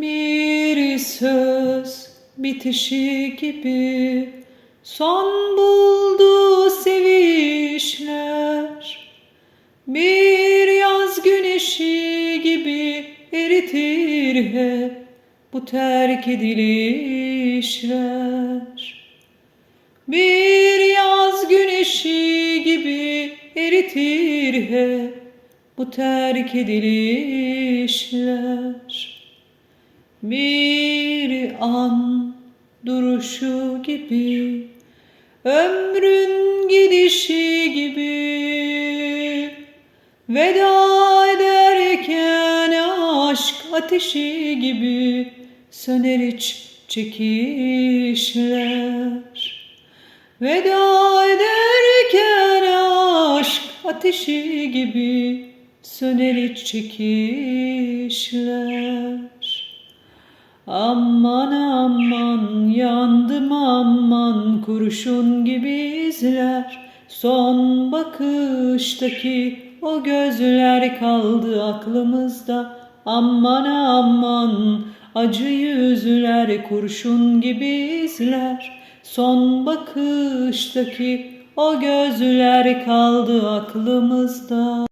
Bir söz bitişi gibi son buldu sevişler. Bir yaz güneşi gibi eritir hep bu terk edilişler. Bir yaz güneşi gibi eritir hep bu terk edilişler. Bir an duruşu gibi, ömrün gidişi gibi, veda ederken aşk ateşi gibi söner iç çekişler. Veda ederken aşk ateşi gibi söner iç çekişler. Aman aman yandım aman kurşun gibi izler. Son bakıştaki o gözler kaldı aklımızda. Aman aman acı yüzler kurşun gibi izler. Son bakıştaki o gözler kaldı aklımızda.